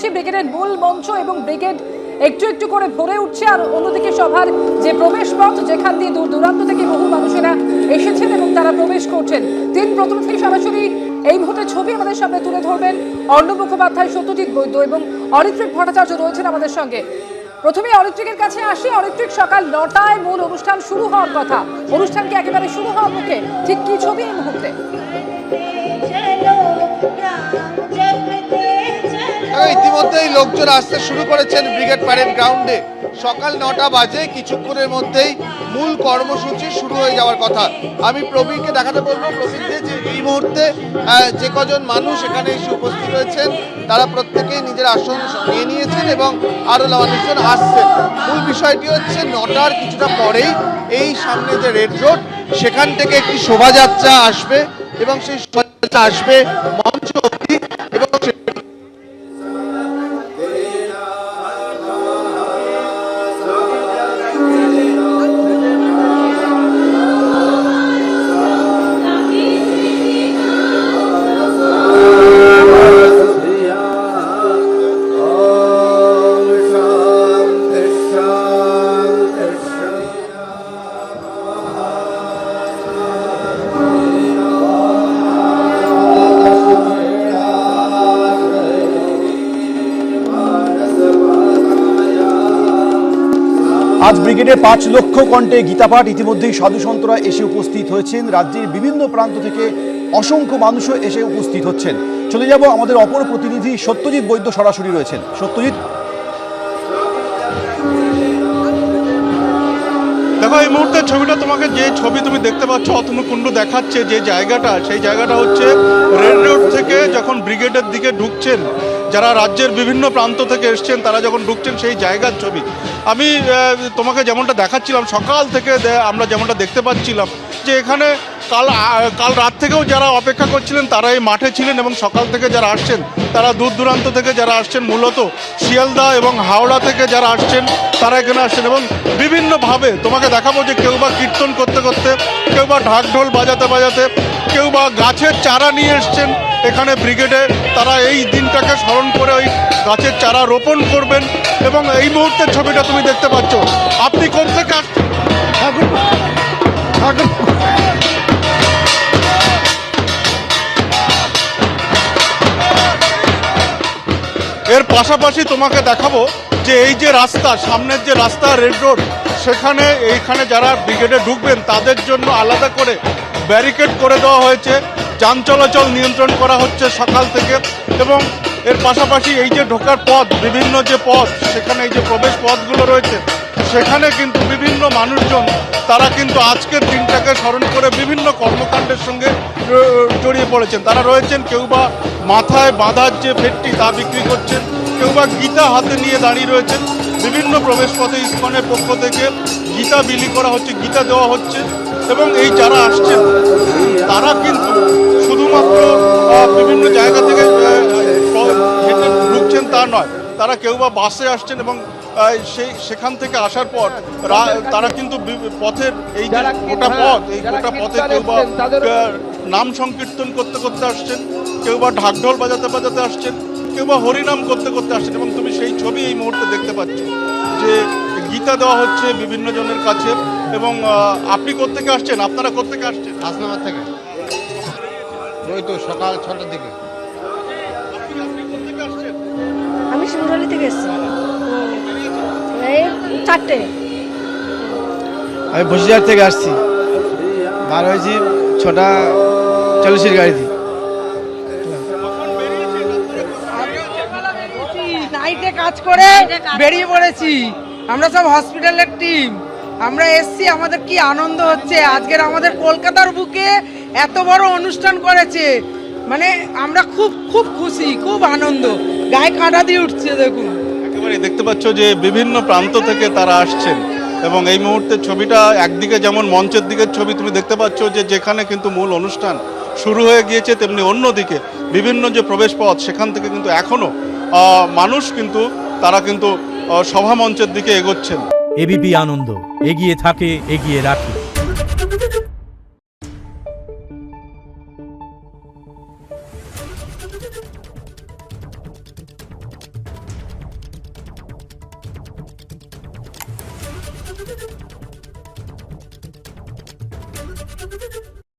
করছি। ব্রিগেডের মূল মঞ্চ এবং ব্রিগেড একটু একটু করে ভরে উঠছে। আর অন্যদিকে সভার যে প্রবেশ পথ যেখান দিয়ে দূর দূরান্ত থেকে বহু মানুষেরা এসেছেন এবং তারা প্রবেশ করছেন। তিন প্রতিনিধি সরাসরি এই মুহূর্তে ছবি আমাদের সামনে তুলে ধরবেন। অর্ণব মুখোপাধ্যায়, সত্যজিৎ বৈদ্য এবং অরিত্রিক ভট্টাচার্য রয়েছেন আমাদের সঙ্গে। প্রথমে অরিত্রিকের কাছে আসি। অরিত্রিক, সকাল নটায় মূল অনুষ্ঠান শুরু হওয়ার কথা। অনুষ্ঠান কি একেবারে শুরু হওয়ার মুখে ঠিক কি ছবি এই মুহূর্তে? ইতিমধ্যেই লোকজন আসতে শুরু করেছেন ব্রিগেড প্যারেড গ্রাউন্ডে। সকাল নটা বাজে, কিছুক্ষণের মধ্যেই মূল কর্মসূচি শুরু হয়ে যাওয়ার কথা। আমি প্রবীণকে দেখাতে বলব প্রবীরকে যে এই মুহূর্তে যে কজন মানুষ এখানে এসে উপস্থিত হয়েছেন, তারা প্রত্যেকেই নিজের আসন নিয়ে নিয়েছেন এবং আরও মানুষজন আসছেন। মূল বিষয়টি হচ্ছে, নটার কিছুটা পরেই এই সামনে যে রেড রোড, সেখান থেকে একটি শোভাযাত্রা আসবে এবং সেই শোভাযাত্রা আসবে মঞ্চ আজ ব্রিগেডে পাঁচ লক্ষ কণ্ঠে গীতাপাঠ ইতিমধ্যেই সাধু সন্তরা এসে উপস্থিত হয়েছেন। রাজ্যের বিভিন্ন প্রান্ত থেকে অসংখ্য মানুষও এসে উপস্থিত হচ্ছেন। চলে যাব আমাদের অপর প্রতিনিধি সত্যজিৎ বৈদ্য সরাসরি রয়েছেন। সত্যজিৎ দেখো, এই মুহূর্তে ছবিটা তোমাকে যে ছবি তুমি দেখতে পাচ্ছ, অতনুকুণ্ড দেখাচ্ছে যে জায়গাটা, সেই জায়গাটা হচ্ছে রেড রোড থেকে যখন ব্রিগেডের দিকে ঢুকছেন, যারা রাজ্যের বিভিন্ন প্রান্ত থেকে এসছেন, তারা যখন ঢুকছেন সেই জায়গার ছবি। আমি তোমাকে যেমনটা দেখাচ্ছিলাম, সকাল থেকে আমরা যেমনটা দেখতে পাচ্ছিলাম যে এখানে কাল কাল রাত থেকেও যারা অপেক্ষা করছিলেন তারা এই মাঠে ছিলেন এবং সকাল থেকে যারা আসছেন, তারা দূর দূরান্ত থেকে যারা আসছেন, মূলত শিয়ালদা এবং হাওড়া থেকে যারা আসছেন, তারা এখানে আসছেন এবং বিভিন্নভাবে তোমাকে দেখাবো যে কেউ বা কীর্তন করতে করতে, কেউ বা ঢাক ঢোল বাজাতে বাজাতে, কেউ বা গাছের চারা নিয়ে এসছেন, এখানে ব্রিগেডে তারা এই দিনটাকে স্মরণ করে ওই গাছের চারা রোপণ করবেন এবং এই মুহূর্তের ছবিটা তুমি দেখতে পাচ্ছ। আপনি কোন থেকে আসছেন এর পাশাপাশি তোমাকে দেখাবো যে এই যে রাস্তা, সামনের যে রাস্তা, রেড রোড, সেখানে এইখানে যারা ব্রিগেডে ঢুকবেন, তাদের জন্য আলাদা করে ব্যারিকেড করে দেওয়া হয়েছে। যান চলাচল নিয়ন্ত্রণ করা হচ্ছে সকাল থেকে এবং এর পাশাপাশি এই যে ঢোকার পথ, বিভিন্ন যে পথ, সেখানে এই যে প্রবেশ পথগুলো রয়েছে, সেখানে কিন্তু বিভিন্ন মানুষজন, তারা কিন্তু আজকের দিনটাকে স্মরণ করে বিভিন্ন কর্মকাণ্ডের সঙ্গে জড়িয়ে পড়েছেন। তারা রয়েছেন কেউ বা মাথায় বাঁধার যে ফেটটি তা বিক্রি করছেন কেউ বা গীতা হাতে নিয়ে দাঁড়িয়ে রয়েছেন। বিভিন্ন প্রবেশ পথে ইস্কনের পক্ষ থেকে গীতা বিলি করা হচ্ছে গীতা দেওয়া হচ্ছে এবং এই যারা আসছেন তারা কিন্তু শুধুমাত্র বিভিন্ন জায়গা থেকে হেঁটে ঢুকছেন তা নয়। তারা কেউ বা বাসে আসছেন এবং সেই সেখান থেকে আসার পর তারা কিন্তু পথের এই যে গোটা পথ এই গোটা পথে কেউ বা নাম সংকীর্তন করতে করতে আসছেন। কেউ বা ঢাকঢোল বাজাতে বাজাতে আসছেন। কেউ বা হরিনাম করতে করতে আসছেন এবং তুমি সেই ছবি এই মুহূর্তে দেখতে পাচ্ছ যে গীতা দেওয়া হচ্ছে বিভিন্ন জনের কাছে এবং আপনি কোত্থেকে আসছেন? আপনারা কোত্থেকে আসছেন? হাসনাবাদ থেকে। ওই তো সকাল ছটার দিকে। আপনি আপনি কোত্থেকে আসছেন আমি শিমুরালি থেকে এসেছি। এই চারটে। আমি বসিরহাট থেকে আসছি। বার হয়েছি ছটা চল্লিশের গাড়িতে। কাজ করে বেরিয়ে পড়েছি। আমরা সব হসপিটালের টিম আমরা এসছি আমাদের কি আনন্দ হচ্ছে? আজকের আমাদের কলকাতার বুকে এত বড় অনুষ্ঠান করেছে। মানে আমরা খুব খুব খুশি খুব আনন্দ। গায়ে কাঁটা দিয়ে উঠছে দেখুন। একেবারে দেখতে পাচ্ছ যে বিভিন্ন প্রান্ত থেকে তারা আসছেন এবং এই মুহূর্তে ছবিটা একদিকে যেমন মঞ্চের দিকের ছবি তুমি দেখতে পাচ্ছ যে যেখানে কিন্তু মূল অনুষ্ঠান শুরু হয়ে গিয়েছে তেমনি অন্যদিকে বিভিন্ন যে প্রবেশ পথ সেখান থেকে কিন্তু এখনও মানুষ কিন্তু, তারা কিন্তু সভা মঞ্চের দিকে এগোচ্ছেন এবিপি আনন্দ, এগিয়ে থাকে, এগিয়ে রাখে